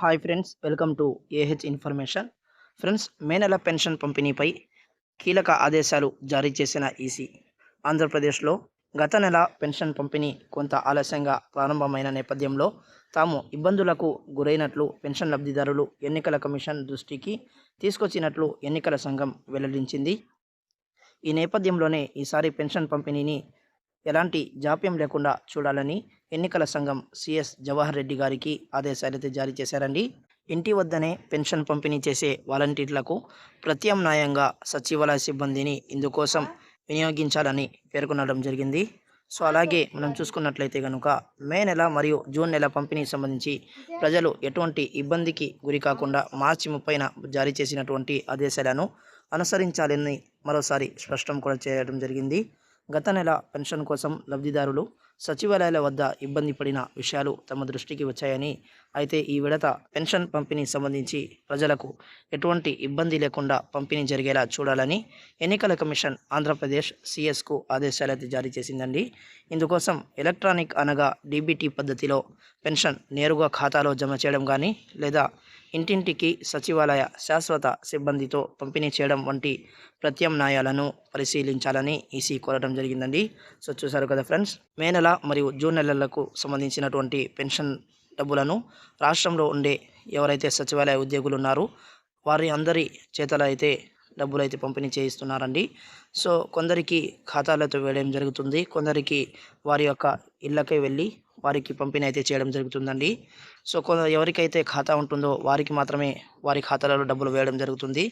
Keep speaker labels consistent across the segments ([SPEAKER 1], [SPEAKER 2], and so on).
[SPEAKER 1] Hi friends welcome to AH information friends May నెల pension పంపిణీపై కీలక ఆదేశాలు జారీ చేసిన ఈసీ. ఆంధ్రప్రదేశ్లో గత నెల పెన్షన్ పంపిణీ కొంత ఆలస్యంగా ప్రారంభమైన నేపథ్యంలో తాము ఇబ్బందులకు గురైనట్లు పెన్షన్ లబ్ధిదారులు ఎన్నికల కమిషన్ దృష్టికి తీసుకొచ్చినట్లు ఎన్నికల సంఘం వెల్లడించింది. ఈ నేపథ్యంలోనే ఈసారి పెన్షన్ పంపిణీని ఎలాంటి జాప్యం లేకుండా చూడాలని ఎన్నికల సంఘం సిఎస్ జవహర్ రెడ్డి గారికి ఆదేశాలైతే జారీ చేశారండి. ఇంటి వద్దనే పెన్షన్ పంపిణీ చేసే వాలంటీర్లకు ప్రత్యామ్నాయంగా సచివాలయ సిబ్బందిని ఇందుకోసం వినియోగించాలని పేర్కొనడం జరిగింది. సో అలాగే మనం చూసుకున్నట్లయితే కనుక మే నెల మరియు జూన్ నెల పంపిణీకి సంబంధించి ప్రజలు ఎటువంటి ఇబ్బందికి గురి కాకుండా మార్చి ముప్పైన జారీ చేసినటువంటి ఆదేశాలను అనుసరించాలని మరోసారి స్పష్టం కూడా చేయడం జరిగింది. గత నెల పెన్షన్ కోసం లబ్ధిదారులు సచివాలయాల వద్ద ఇబ్బంది పడిన విషయాలు తమ దృష్టికి వచ్చాయని అయితే ఈ విడత పెన్షన్ పంపిణీ సంబంధించి ప్రజలకు ఎటువంటి ఇబ్బంది లేకుండా పంపిణీ జరిగేలా చూడాలని ఎన్నికల కమిషన్ ఆంధ్రప్రదేశ్ సిఎస్కు ఆదేశాలైతే జారీ చేసిందండి. ఇందుకోసం ఎలక్ట్రానిక్ అనగా డీబీటీ పద్ధతిలో పెన్షన్ నేరుగా ఖాతాలో జమ చేయడం కానీ లేదా ఇంటింటికి సచివాలయ శాశ్వత సిబ్బందితో పంపిణీ చేయడం వంటి ప్రత్యామ్నాయాలను పరిశీలించాలని ఈసీ కోరడం జరిగిందండి. సో చూసారు కదా ఫ్రెండ్స్ మే నెల మరియు జూన్ నెలలకు సంబంధించినటువంటి పెన్షన్ డబ్బులను రాష్ట్రంలో ఉండే ఎవరైతే సచివాలయ ఉద్యోగులు ఉన్నారో వారి అందరి చేతలు అయితే డబ్బులు అయితే పంపిణీ చేయిస్తున్నారండి. సో కొందరికి ఖాతాలతో వేయడం జరుగుతుంది. కొందరికి వారి యొక్క ఇళ్ళకే వెళ్ళి వారికి పంపిణీ అయితే చేయడం జరుగుతుందండి. సో కొంత ఎవరికైతే ఖాతా ఉంటుందో వారికి మాత్రమే వారి ఖాతాలలో డబ్బులు వేయడం జరుగుతుంది.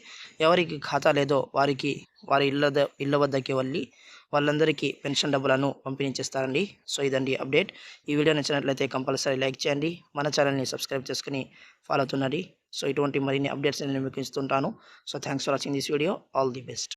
[SPEAKER 1] ఎవరికి ఖాతా లేదో వారికి వారి ఇళ్ళ ఇళ్ళ వద్దకి వెళ్ళి వాళ్ళందరికీ పెన్షన్ డబ్బులను పంపిణీ చేస్తారండి. సో ఇదండి అప్డేట్. ఈ వీడియో నచ్చినట్లయితే కంపల్సరీ లైక్ చేయండి. మన ఛానల్ని సబ్స్క్రైబ్ చేసుకుని ఫాలో అవుతున్నది సో ఇటువంటి మరిన్ని అప్డేట్స్ నేను మీకు ఇస్తుంటాను. So thanks for watching this video. All the best.